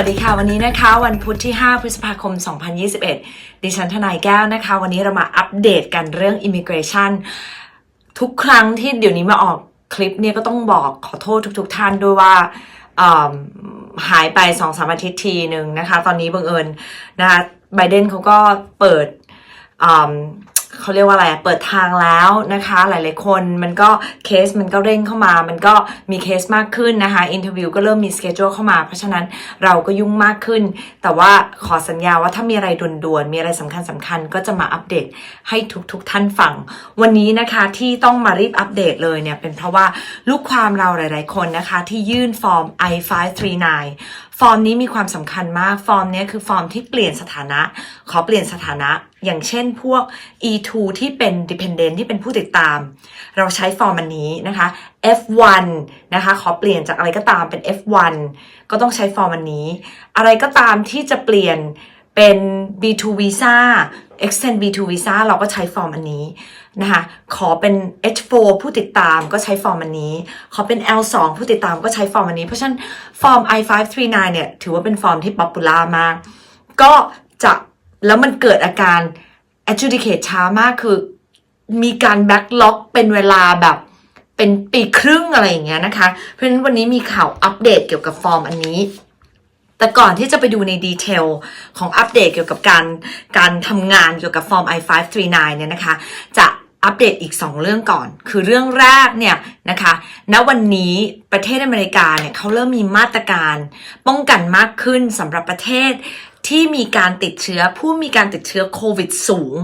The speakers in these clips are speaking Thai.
วัสดีค่ะ วันนี้นะคะ วันพุธที่ 5 พฤษภาคม 2021 ดิฉันทนายแก้วนะคะ วันนี้เรามาอัปเดตกันเรื่อง immigration ทุกครั้งที่เดี๋ยวนี้มาออกคลิปเนี่ยก็ต้องบอกขอโทษทุกๆทท่านด้วยว่าหายไป2อสามอาทิตย์ทีหนึ่งนะคะ ตอนนี้บังเอิญนะคะไบเดนเขาก็เปิด เขาเรียกว่าอะไรอะเปิดทางแล้วนะคะ หลายๆคนมันก็เคสมันก็เร่งเข้ามา มันก็มีเคสมากขึ้นนะคะอินเทอร์วิวก็เริ่มมีสเกจเข้ามา เพราะฉะนั้นเราก็ยุ่งมากขึ้น แต่ว่าขอสัญญาว่าถ้ามีอะไรด่วนๆ มีอะไรสำคัญสำคัญๆก็จะมาอัปเดตให้ทุกๆท่านฟัง วันนี้นะคะที่ต้องมารีบอัปเดตเลยเนี่ยเป็นเพราะว่าลูกความเราหลาย ๆ คนนะคะที่ยื่นฟอร์ม I539 ฟอร์มนี้มีความสำคัญมาก ฟอร์มนี้คือฟอร์มที่เปลี่ยนสถานะ ขอเปลี่ยนสถานะ อย่างเช่นพวก E2 ที่เป็น dependent ที่เป็นผู้ติดตาม เราใช้ฟอร์มอันนี้นะคะ F1 นะคะ ขอเปลี่ยนจากอะไรก็ตามเป็น F1 ก็ต้องใช้ฟอร์มอันนี้ อะไรก็ตามที่จะเปลี่ยนเป็น B2 visa extend B2 visa เราก็ใช้ฟอร์มอันนี้นะคะขอเป็น H4 ผู้ติดตามก็ใช้ฟอร์มอันนี้ ขอเป็น L2 ผู้ติดตามก็ใช้ฟอร์มอันนี้ เพราะฉะนั้นฟอร์ม I539 เนี่ยถือว่าเป็นฟอร์มที่ป๊อปปูล่ามาก ก็จะแล้วมันเกิดอาการ adjudicate ช้ามากคือมีการ backlog เป็นเวลาแบบเป็นปีครึ่งอะไรอย่างเงี้ยนะคะ เพราะฉะนั้นวันนี้มีข่าวอัปเดตเกี่ยวกับฟอร์มอันนี้ แต่ก่อนที่จะไปดูในดีเทลของอัปเดตเกี่ยวกับการการทำงานเกี่ยวกับฟอร์ม I539 เนี่ยนะคะ จะอัปเดตอีก 2 เรื่องก่อน คือเรื่องแรกเนี่ยนะคะณวันนี้ประเทศอเมริกาเนี่ยเขาเริ่มมีมาตรการป้องกันมากขึ้นสำหรับประเทศที่มีการติดเชื้อผู้มีการติดเชื้อโควิดสูง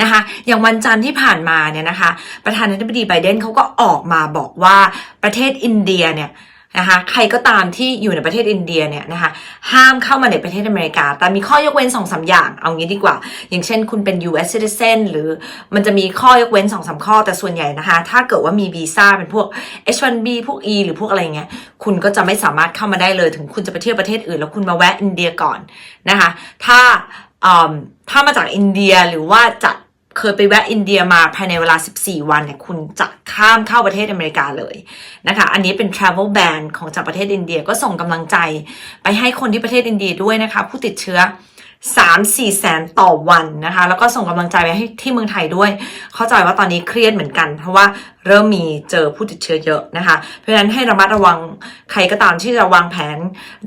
นะคะอย่างวันจันทร์ที่ผ่านมาเนี่ยนะคะ ประธานาธิบดีไบเดนเขาก็ออกมาบอกว่าประเทศอินเดียเนี่ย นะคะใครก็ตามที่อยู่ในประเทศอินเดียเนี่ยนะคะห้ามเข้ามาในประเทศอเมริกา แต่มีข้อยกเว้น2องสาอย่างเอางี้ดีกว่า อย่างเช่นคุณเป็น US citizen หรือมันจะมีข้อยกเว้น2องสาข้อแต่ส่วนใหญ่นะคะ ถ้าเกิดว่ามีวีซ่าเป็นพวก H1B พวก E หรือพวกอะไรเงี้ยคุณก็จะไม่สามารถเข้ามาได้เลยถึงคุณจะไปเที่ยวประเทศอื่น แล้วคุณมาแวะอินเดียก่อนนะคะ ถ้าอืมถ้ามาจากอินเดียหรือว่าจะ เคยไปแวะอินเดียมาภายในเวลา 14 วันเนี่ยคุณจะข้ามเข้าประเทศอเมริกาเลยนะคะ อันนี้เป็น travel ban ของจากประเทศอินเดียก็ส่งกำลังใจไปให้คนที่ประเทศอินเดียด้วยนะคะ ผู้ติดเชื้อ3-4แสนต่อวันนะคะ แล้วก็ส่งกำลังใจไปให้ที่เมืองไทยด้วย เข้าใจว่าตอนนี้เครียดเหมือนกัน เพราะว่าเริ่มมีเจอผู้ติดเชื้อเยอะนะคะ เพราะฉะนั้นให้ระมัดระวังใครก็ตามที่จะวางแผน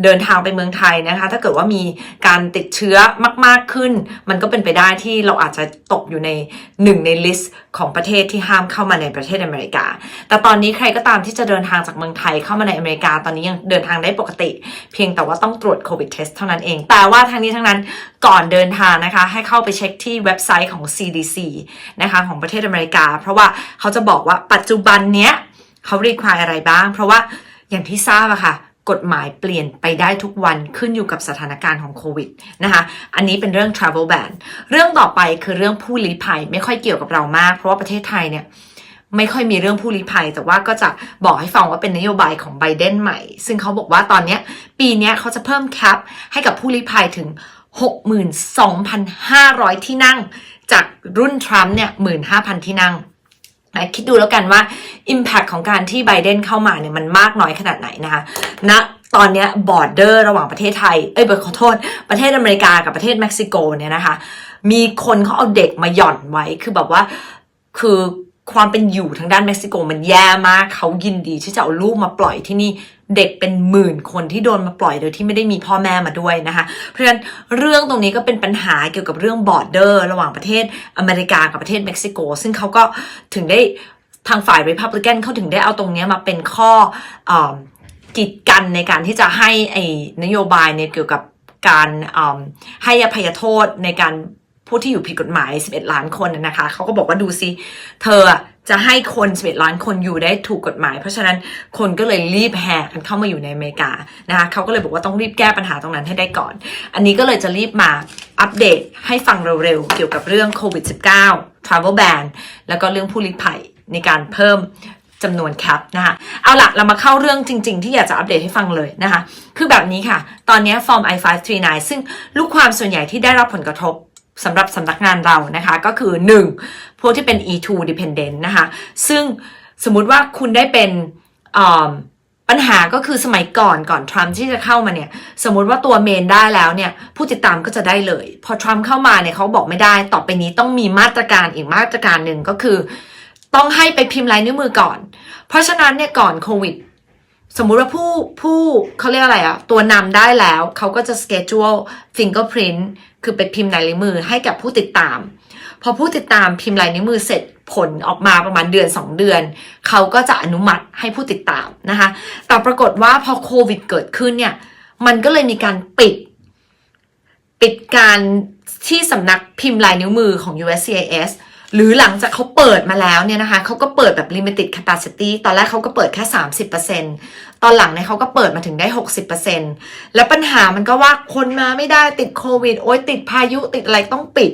เดินทางไปเมืองไทยนะคะ ถ้าเกิดว่ามีการติดเชื้อมาก ๆขึ้น มันก็เป็นไปได้ที่เราอาจจะตกอยู่ในหนึ่งในลิสต์ของประเทศที่ห้ามเข้ามาในประเทศอเมริกา แต่ตอนนี้ใครก็ตามที่จะเดินทางจากเมืองไทยเข้ามาในอเมริกา ตอนนี้ยังเดินทางได้ปกติ เพียงแต่ว่าต้องตรวจโควิดเทสเท่านั้นเอง แต่ว่าทั้งนี้ทั้งนั้น ก่อนเดินทางนะคะ ให้เข้าไปเช็คที่เว็บไซต์ของ CDC นะคะของประเทศอเมริกา เพราะว่าเขาจะบอกว่าปัจจุบันเนี้ยเขาเรียกควายอะไรบ้าง เพราะว่าอย่างที่ทราบอะค่ะกฎหมายเปลี่ยนไปได้ทุกวันขึ้นอยู่กับสถานการณ์ของโควิดนะคะ อันนี้เป็นเรื่อง travel ban เรื่องต่อไปคือเรื่องผู้ลี้ภัยไม่ค่อยเกี่ยวกับเรามาก เพราะว่าประเทศไทยเนี่ยไม่ค่อยมีเรื่องผู้ลี้ภัย แต่ว่าก็จะบอกให้ฟังว่าเป็นนโยบายของไบเดนใหม่ ซึ่งเขาบอกว่าตอนนี้ปีนี้เขาจะเพิ่มแคปให้กับผู้ลี้ภัยถึง 62,500 ที่นั่ง จากรุ่นทรัมป์เนี่ย 15,000 ที่นั่งนะคิดดูแล้วกันว่า Impact ของการที่ไบเดนเข้ามาเนี่ยมันมากน้อยขนาดไหนนะคะณนะตอนนี้บอร์เดอร์ระหว่างประเทศไทย เอ้ยขอโทษ ประเทศอเมริกากับประเทศเม็กซิโกเนี่ยนะคะ มีคนเขาเอาเด็กมาหย่อนไว้ คือแบบว่า คือ ความเป็นอยู่ทางด้านเม็กซิโกมันแย่มาก เขายินดีที่จะเอาลูกมาปล่อยที่นี่เด็กเป็นหมื่นคนที่โดนมาปล่อยโดยที่ไม่ได้มีพ่อแม่มาด้วยนะคะ เพราะฉะนั้นเรื่องตรงนี้ก็เป็นปัญหาเกี่ยวกับเรื่องบอร์เดอร์ ระหว่างประเทศอเมริกากับประเทศเม็กซิโก ซึ่งเขาก็ถึงได้ทางฝ่าย Republican เขาถึงได้เอาตรงนี้มาเป็นข้ออกีดกันในการที่จะให้ไอ้นโยบายเนี่ยเกี่ยวกับการอ่าให้อภัยโทษในการ ผู้ที่อยู่ผิดกฎหมาย 11 ล้านคนนะคะเขาก็บอกว่าดูซิเธอจะให้คน11ล้านคนอยู่ได้ถูกกฎหมาย เพราะฉะนั้นคนก็เลยรีบแห่กันเข้ามาอยู่ในอเมริกานะคะเขาก็เลยบอกว่าต้องรีบแก้ปัญหาตรงนั้นให้ได้ก่อน อันนี้ก็เลยจะรีบมาอัปเดตให้ฟังเร็วๆ เกี่ยวกับเรื่องโควิด -19 travel ban แล้วก็เรื่องผู้ลี้ภัยในการเพิ่มจำนวนแคปนะคะเอาละเรามาเข้าเรื่องจริง ๆ ที่อยากจะอัปเดตให้ฟังเลยนะคะ คือแบบนี้ค่ะ ตอนนี้ฟอร์ม I539 ซึ่งลูกความส่วนใหญ่ที่ได้รับผลกระทบ สำหรับสำนักงานเรานะคะก็คือ 1. พวกที่เป็น E2 dependent นะคะซึ่งสมมุติว่าคุณได้เป็นปัญหาก็คือสมัยก่อนก่อนทรัมป์ที่จะเข้ามาเนี่ย สมมุติว่าตัวเมนได้แล้วเนี่ย ผู้ติดตามก็จะได้เลย พอทรัมป์เข้ามาเนี่ยเขาบอกไม่ได้ต่อไปนี้ต้องมีมาตรการอีกมาตรการหนึ่งก็คือ ต้องให้ไปพิมพ์ลายนิ้วมือก่อน เพราะฉะนั้นเนี่ยก่อนโควิดสมมุติว่าผู้ผู้เขาเรียกอะไรอะตัวนำได้แล้วเขาก็จะ schedule fingerprint คือไปพิมพ์ลายนิ้วมือให้กับผู้ติดตาม พอผู้ติดตามพิมพ์ลายนิ้วมือเสร็จผลออกมาประมาณเดือน 2 เดือน เขาก็จะอนุมัติให้ผู้ติดตามนะคะแต่ปรากฏว่าพอโควิดเกิดขึ้นเนี่ยมันก็เลยมีการปิด ปิดการที่สำนักพิมพ์ลายนิ้วมือของ USCIS หรือหลังจากเขาเปิดมาแล้วเนี่ยนะคะเขาก็เปิดแบบ limited capacity ตอนแรกเขาก็เปิดแค่ 30%ตอนหลังเนี่ยเขาก็เปิดมาถึงได้ 60%แล้วปัญหามันก็ว่าคนมาไม่ได้ติดโควิด โอ๊ยติดพายุติดอะไรต้องปิด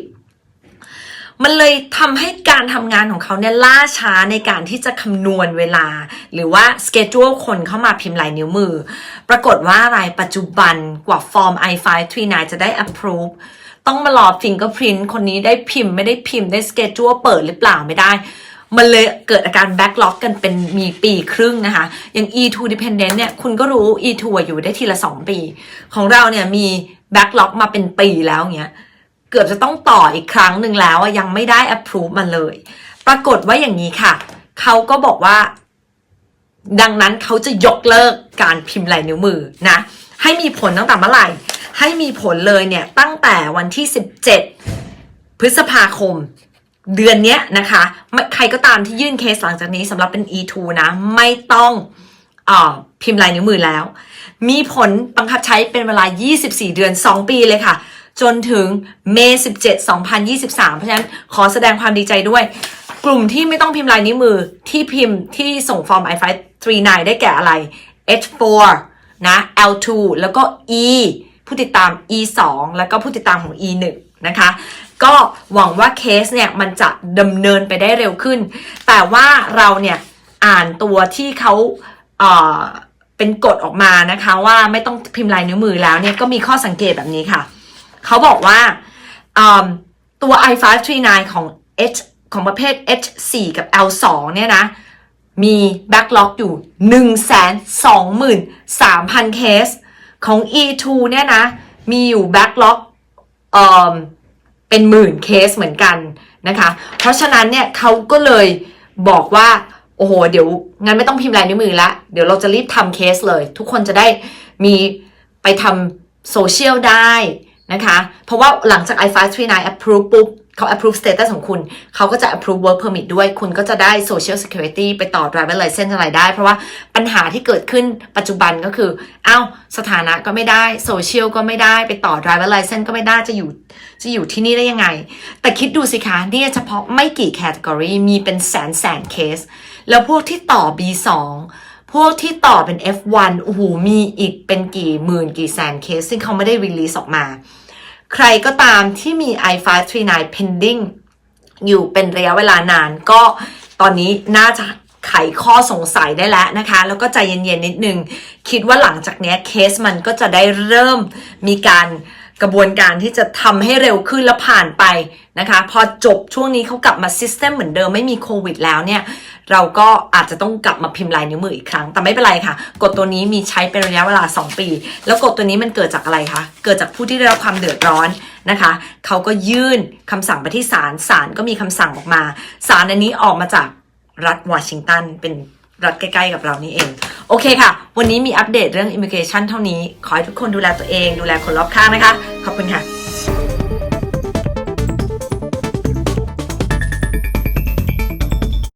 มันเลยทำให้การทำงานของเขาเนี่ยล่าช้าในการที่จะคำนวณเวลา หรือว่า schedule คนเข้ามาพิมพ์ลายนิ้วมือ ปรากฏว่าอะไรปัจจุบันกว่าฟอร์ม i539 จะได้ approve ต้องมารอ fingerprint คนนี้ได้พิมพ์ไม่ได้พิมพ์ได้ schedule เปิดหรือเปล่าไม่ได้ มันเลยเกิดอาการ backlog กันเป็นมีปีครึ่งนะคะ อย่าง E2 dependent เนี่ยคุณก็รู้ E2 อะอยู่ได้ทีละ 2 ปี ของเราเนี่ยมี backlog มาเป็นปีแล้วเงี้ยเกือบจะต้องต่ออีกครั้งหนึ่งแล้วอะยังไม่ได้ approve มันเลย ปรากฏว่าอย่างนี้ค่ะ เขาก็บอกว่า ดังนั้นเขาจะยกเลิกการพิมพ์ลายนิ้วมือนะ ให้มีผลตั้งแต่เมื่อไหร่ ให้มีผลเลยเนี่ยตั้งแต่วันที่ 17 พฤษภาคมเดือนนี้นะคะไม่ใครก็ตามที่ยื่นเคสหลังจากนี้สำหรับเป็น E2 นะ ไม่ต้องอพิมพ์ลายนิ้วมือแล้ว มีผลบังคับใช้เป็นเวลา 24 เดือน 2 ปีเลยค่ะ จนถึงเมษ17 2023 เพราะฉะนั้นขอแสดงความดีใจด้วย กลุ่มที่ไม่ต้องพิมพ์ลายนิ้วมือที่พิมพ์ที่ส่งฟอร์ม i539 ได้แก่อะไร H4 นะ L2 แล้วก็ E ผู้ติดตาม E2 แล้วก็ผู้ติดตามของ E1 นะคะ ก็หวังว่าเคสเนี่ยมันจะดำเนินไปได้เร็วขึ้น แต่ว่าเราเนี่ยอ่านตัวที่เขาเอ่อเป็นกฎออกมานะคะว่าไม่ต้องพิมพ์ลายนิ้วมือแล้วเนี่ยก็มีข้อสังเกตแบบนี้ค่ะ เขาบอกว่าตัว i539 ของ H ของประเภท H4 กับ L2 เนี่ยนะ มี backlog อยู่ 123,000 เคส ของ E2 เนี่ยนะ มีอยู่ backlog เอ่อเป็นหมื่นเคสเหมือนกันนะคะ เพราะฉะนั้นเนี่ยเขาก็เลยบอกว่า โอ้โห เดี๋ยวงั้นไม่ต้องพิมพ์ลายนิ้วมือละ เดี๋ยวเราจะรีบทำเคสเลย ทุกคนจะได้มีไปทำโซเชียลได้นะคะ เพราะว่าหลังจาก i539 approve ปุ๊บ เขา approve status ของคุณ เขาก็จะ approve work permit ด้วย คุณก็จะได้ social security ไปต่อ driver license อะไรได้ เพราะว่าปัญหาที่เกิดขึ้นปัจจุบันก็คืออ้าวสถานะก็ไม่ได้ social ก็ไม่ได้ไปต่อ driver license ก็ไม่ได้จะอยู่จะอยู่ที่นี่ได้ยังไง แต่คิดดูสิคะเนี่ยเฉพาะไม่กี่ category มีเป็นแสนแสนเคส แล้วพวกที่ต่อ B2 พวกที่ต่อเป็น F1 โอ้โหมีอีกเป็นกี่หมื่นกี่แสนเคส ซึ่งเขาไม่ได้ release ออกมา ใครก็ตามที่มี i539 pending อยู่เป็นระยะเวลานาน ก็ตอนนี้น่าจะไขข้อสงสัยได้แล้วนะคะ แล้วก็ใจเย็นๆนิดนึง คิดว่าหลังจากนี้เคสมันก็จะได้เริ่มมีการ กระบวนการที่จะทำให้เร็วขึ้นแล้วผ่านไปนะคะ พอจบช่วงนี้เขากลับมาซิสเต็มเหมือนเดิมไม่มีโควิดแล้วเนี่ย เราก็อาจจะต้องกลับมาพิมพ์ลายนิ้วมืออีกครั้ง แต่ไม่เป็นไรค่ะ กฎตัวนี้มีใช้เป็นระยะเวลา 2 ปี แล้วกฎตัวนี้มันเกิดจากอะไรคะเกิดจากผู้ที่ได้รับความเดือดร้อนนะคะเขาก็ยื่นคำสั่งไปที่ศาลศาลก็มีคำสั่งออกมาศาลอันนี้ออกมาจากรัฐวอชิงตันเป็นรัฐใกล้ๆกับเรานี่เอง โอเคค่ะ วันนี้มีอัปเดตเรื่อง immigration เท่านี้ ขอให้ทุกคนดูแลตัวเอง ดูแลคนรอบข้างนะคะ ขอบคุณค่ะ